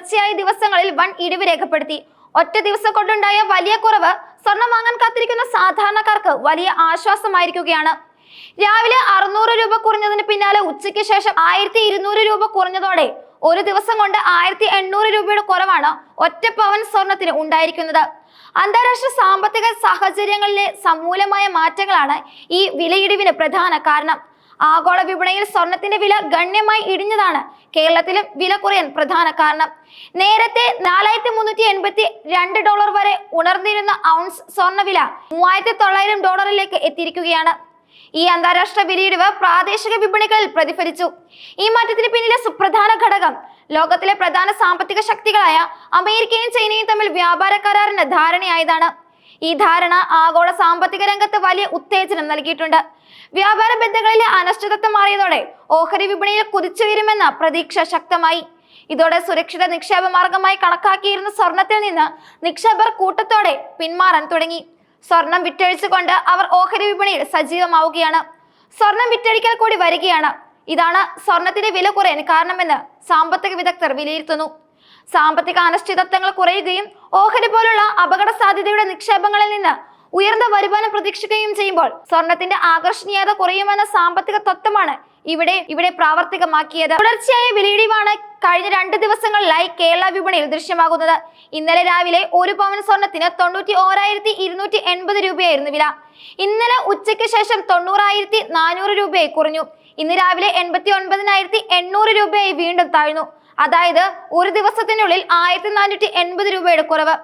തുടർച്ചയായ ദിവസങ്ങളിൽ വൻ ഇടിവ് രേഖപ്പെടുത്തി. ഒറ്റ ദിവസം കൊണ്ടുണ്ടായ വലിയ കുറവ് സ്വർണം വാങ്ങാൻ കാത്തിരിക്കുന്ന സാധാരണക്കാർക്ക് വലിയ ആശ്വാസമായിരിക്കുകയാണ്. രാവിലെ അറുന്നൂറ് രൂപ കുറഞ്ഞതിന് പിന്നാലെ ഉച്ചയ്ക്ക് ശേഷം ആയിരത്തി ഇരുന്നൂറ് രൂപ കുറഞ്ഞതോടെ ഒരു ദിവസം കൊണ്ട് ആയിരത്തി എണ്ണൂറ് രൂപയുടെ കുറവാണ് ഒറ്റ പവൻ സ്വർണത്തിന് ഉണ്ടായിരിക്കുന്നത്. അന്താരാഷ്ട്ര സാമ്പത്തിക സാഹചര്യങ്ങളിലെ സമൂലമായ മാറ്റങ്ങളാണ് ഈ വിലയിടിവിന് പ്രധാന കാരണം. ആഗോള വിപണിയിൽ സ്വർണത്തിന്റെ വില ഗണ്യമായി ഇടിഞ്ഞതാണ്. കേരളത്തിലും വില കുറയാൻ പ്രധാന കാരണം. നേരത്തെ നാലായിരത്തി മുന്നൂറ്റി എൺപത്തി രണ്ട് ഡോളർ വരെ ഉണർന്നിരുന്ന ഔൺസ് സ്വർണവില മൂവായിരത്തി തൊള്ളായിരം ഡോളറിലേക്ക് എത്തിയിരിക്കുകയാണ്. ഈ അന്താരാഷ്ട്ര വിലയിടിവ് പ്രാദേശിക വിപണികളിൽ പ്രതിഫലിച്ചു. ഈ മാറ്റത്തിന് പിന്നിലെ സുപ്രധാന ഘടകം ലോകത്തിലെ പ്രധാന സാമ്പത്തിക ശക്തികളായ അമേരിക്കയും ചൈനയും തമ്മിൽ വ്യാപാര കരാറിന് ധാരണയായതാണ്. ഈ ധാരണ ആഗോള സാമ്പത്തിക രംഗത്ത് വലിയ ഉത്തേജനം നൽകിയിട്ടുണ്ട്. വ്യാപാര ബന്ധങ്ങളിലെ അനിശ്ചിതത്വം മാറിയതോടെ ഓഹരി വിപണിയിൽ കുതിച്ചുയരുമെന്ന പ്രതീക്ഷ ശക്തമായി. ഇതോടെ സുരക്ഷിത നിക്ഷേപ മാർഗമായി കണക്കാക്കിയിരുന്ന സ്വർണത്തിൽ നിന്ന് നിക്ഷേപർ കൂട്ടത്തോടെ പിന്മാറാൻ തുടങ്ങി. സ്വർണം വിറ്റഴിച്ചുകൊണ്ട് അവർ ഓഹരി വിപണിയിൽ സജീവമാവുകയാണ്. സ്വർണം വിറ്റഴിക്കൽ കൂടി വരികയാണ്. ഇതാണ് സ്വർണത്തിന്റെ വില കുറയാൻ കാരണമെന്ന് സാമ്പത്തിക വിദഗ്ധർ വിലയിരുത്തുന്നു. സാമ്പത്തിക അനിശ്ചിതത്വങ്ങൾ കുറയുകയും ഓഹരി പോലുള്ള അപകട സാധ്യതയുടെ നിക്ഷേപങ്ങളിൽ നിന്ന് ഉയർന്ന വരുമാനം പ്രതീക്ഷിക്കുകയും ചെയ്യുമ്പോൾ സ്വർണത്തിന്റെ ആകർഷണീയത കുറയുമെന്ന സാമ്പത്തിക തത്വമാണ് ഇവിടെ ഇവിടെ പ്രാവർത്തികമാക്കിയത്. തുടർച്ചയായ വിലയിടിവാണ് കഴിഞ്ഞ രണ്ട് ദിവസങ്ങളിലായി കേരള വിപണിയിൽ ദൃശ്യമാകുന്നത്. ഇന്നലെ രാവിലെ ഒരു പവൻ സ്വർണത്തിന് തൊണ്ണൂറ്റി ഓരായിരത്തി ഇരുന്നൂറ്റി എൺപത് രൂപയായിരുന്നു വില. ഇന്നലെ ഉച്ചയ്ക്ക് ശേഷം തൊണ്ണൂറായിരത്തി നാനൂറ് രൂപയായി കുറഞ്ഞു. ഇന്ന് രാവിലെ എൺപത്തി ഒൻപതിനായിരത്തി എണ്ണൂറ് രൂപയായി വീണ്ടും താഴ്ന്നു. അതായത് ഒരു ദിവസത്തിനുള്ളിൽ ആയിരത്തി നാനൂറ്റി എൺപത് രൂപയുടെ കുറവ്.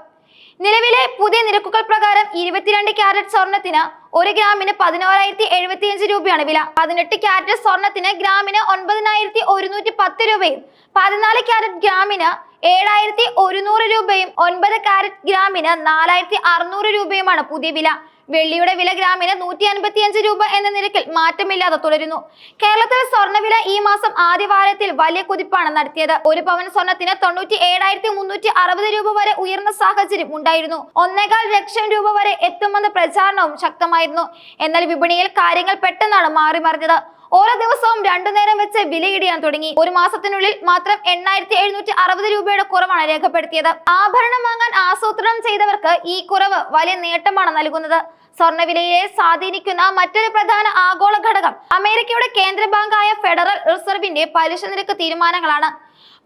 നിലവിലെ പുതിയ നിരക്കുകൾ പ്രകാരം ഇരുപത്തിരണ്ട് ക്യാരറ്റ് സ്വർണത്തിന് ഒരു ഗ്രാമിന് പതിനോരായിരത്തി എഴുപത്തിയഞ്ച് രൂപയാണ് വില. പതിനെട്ട് ക്യാരറ്റ് സ്വർണത്തിന് ഗ്രാമിന് ഒൻപതിനായിരത്തി ഒരുന്നൂറ്റി പത്ത് രൂപയും പതിനാല് ക്യാരറ്റ് ഗ്രാമിന് ഏഴായിരത്തി ഒരുന്നൂറ് രൂപയും ഒൻപത് ക്യാരറ്റ് ഗ്രാമിന് നാലായിരത്തി അറുന്നൂറ് രൂപയുമാണ് പുതിയ വില. വെള്ളിയുടെ വില ഗ്രാമിന് നൂറ്റി അൻപത്തിയഞ്ച് രൂപ എന്ന നിരക്കിൽ മാറ്റമില്ലാതെ തുടരുന്നു. കേരളത്തിലെ സ്വർണവില ഈ മാസം ആദ്യവാരത്തിൽ വലിയ കുതിപ്പാണ് നടത്തിയത്. ഒരു പവൻ സ്വർണത്തിന് തൊണ്ണൂറ്റി ഏഴായിരത്തി മുന്നൂറ്റി അറുപത് രൂപ വരെ ഉയർന്ന സാഹചര്യം ഉണ്ടായിരുന്നു. ഒന്നേകാൽ ലക്ഷം രൂപ വരെ എത്തുമെന്ന പ്രചാരണവും ശക്തമായിരുന്നു. എന്നാൽ വിപണിയിൽ കാര്യങ്ങൾ പെട്ടെന്നാണ് മാറി മറിഞ്ഞത് ഓരോ ദിവസവും രണ്ടു നേരം വെച്ച് വിലയിടിയാൻ തുടങ്ങി. ഒരു മാസത്തിനുള്ളിൽ മാത്രം എണ്ണായിരത്തി എഴുന്നൂറ്റി അറുപത് രൂപയുടെ കുറവാണ് രേഖപ്പെടുത്തിയത്. ആഭരണം വാങ്ങാൻ ആസൂത്രണം ചെയ്തവർക്ക് ഈ കുറവ് വലിയ നേട്ടമാണ് നൽകുന്നത്. സ്വർണവിലയെ സ്വാധീനിക്കുന്ന മറ്റൊരു പ്രധാന ആഗോള ഘടകം അമേരിക്കയുടെ കേന്ദ്ര ബാങ്കായ ഫെഡറൽ റിസർവിന്റെ പലിശ നിരക്ക് തീരുമാനങ്ങളാണ്.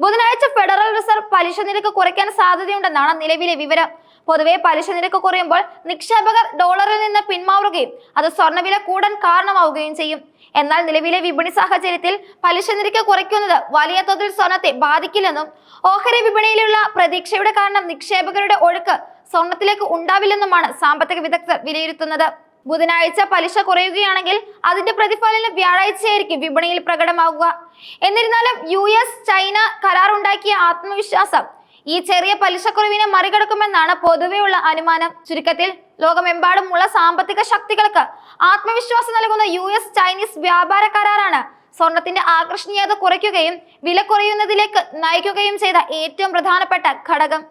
ബുധനാഴ്ച ഫെഡറൽ റിസർവ് പലിശ നിരക്ക് കുറയ്ക്കാൻ സാധ്യതയുണ്ടെന്നാണ് നിലവിലെ വിവരം. പൊതുവെ പലിശ നിരക്ക് കുറയുമ്പോൾ നിക്ഷേപകർ ഡോളറിൽ നിന്ന് പിന്മാറുകയും അത് സ്വർണവില കൂടാൻ കാരണമാവുകയും ചെയ്യും. എന്നാൽ നിലവിലെ വിപണി സാഹചര്യത്തിൽ പലിശ നിരക്ക് കുറയ്ക്കുന്നത് വലിയ തോതിൽ സ്വർണത്തെ ബാധിക്കില്ലെന്നും ഓഹരി വിപണിയിലുള്ള പ്രതീക്ഷയുടെ കാരണം നിക്ഷേപകരുടെ ഒഴുക്ക് സ്വർണത്തിലേക്ക് ഉണ്ടാവില്ലെന്നുമാണ് സാമ്പത്തിക വിദഗ്ധർ വിലയിരുത്തുന്നത്. ബുധനാഴ്ച പലിശ കുറയുകയാണെങ്കിൽ അതിന്റെ പ്രതിഫലനം വ്യാഴാഴ്ചയായിരിക്കും വിപണിയിൽ പ്രകടമാകുക എന്നിരുന്നാലും യു ചൈന കരാറുണ്ടാക്കിയ ആത്മവിശ്വാസം ഈ ചെറിയ പലിശക്കുറവിനെ മറികടക്കുമെന്നാണ് പൊതുവെയുള്ള അനുമാനം. ചുരുക്കത്തിൽ ലോകമെമ്പാടുമുള്ള സാമ്പത്തിക ശക്തികൾക്ക് ആത്മവിശ്വാസം നൽകുന്ന യു എസ് ചൈനീസ് വ്യാപാര കരാറാണ്. സ്വർണത്തിന്റെ ആകർഷണീയത കുറയ്ക്കുകയും വില കുറയുന്നതിലേക്ക് നയിക്കുകയും ചെയ്ത ഏറ്റവും പ്രധാനപ്പെട്ട ഘടകം.